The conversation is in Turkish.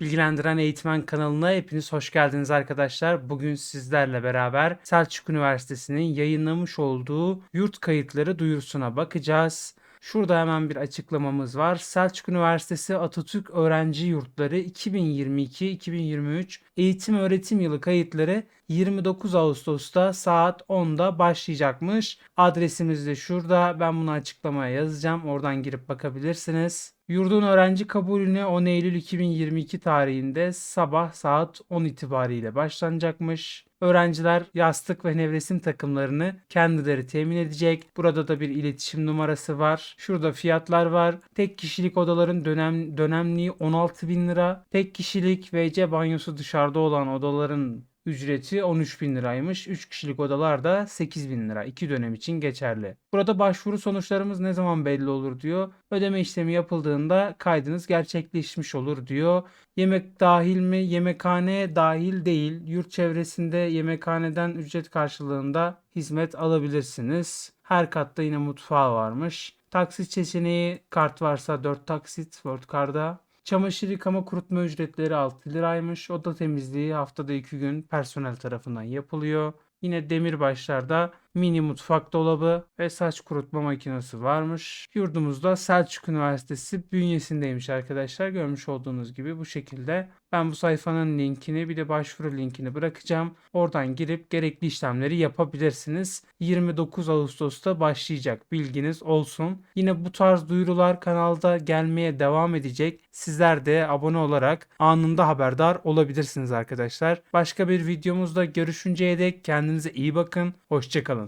Bilgilendiren Eğitmen kanalına hepiniz hoş geldiniz arkadaşlar. Bugün sizlerle beraber Selçuk Üniversitesi'nin yayınlamış olduğu yurt kayıtları duyurusuna bakacağız. Şurada hemen bir açıklamamız var. Selçuk Üniversitesi Atatürk Öğrenci Yurtları 2022-2023 eğitim öğretim yılı kayıtları 29 Ağustos'ta saat 10'da başlayacakmış. Adresimiz de şurada. Ben bunu açıklamaya yazacağım. Oradan girip bakabilirsiniz. Yurdun öğrenci kabulüne 10 Eylül 2022 tarihinde sabah saat 10 itibariyle başlanacakmış. Öğrenciler yastık ve nevresim takımlarını kendileri temin edecek. Burada da bir iletişim numarası var. Şurada fiyatlar var. Tek kişilik odaların dönem, dönemliği 16 bin lira. Tek kişilik WC banyosu dışarıda olan odaların ücreti 13 bin liraymış. 3 kişilik odalar da 8 bin lira. 2 dönem için geçerli. Burada başvuru sonuçlarımız ne zaman belli olur diyor. Ödeme işlemi yapıldığında kaydınız gerçekleşmiş olur diyor. Yemek dahil mi? Yemekhane dahil değil. Yurt çevresinde yemekhaneden ücret karşılığında hizmet alabilirsiniz. Her katta yine mutfağı varmış. Taksit seçeneği kart varsa 4 taksit Worldcard'a. Çamaşır yıkama kurutma ücretleri 6 liraymış. Oda temizliği haftada 2 gün personel tarafından yapılıyor. Yine demirbaşlarda mini mutfak dolabı ve saç kurutma makinesi varmış. Yurdumuzda Selçuk Üniversitesi bünyesindeymiş arkadaşlar. Görmüş olduğunuz gibi bu şekilde. Ben bu sayfanın linkini bir de başvuru linkini bırakacağım. Oradan girip gerekli işlemleri yapabilirsiniz. 29 Ağustos'ta başlayacak bilginiz olsun. Yine bu tarz duyurular kanalda gelmeye devam edecek. Sizler de abone olarak anında haberdar olabilirsiniz arkadaşlar. Başka bir videomuzda görüşünceye dek kendinize iyi bakın. Hoşçakalın.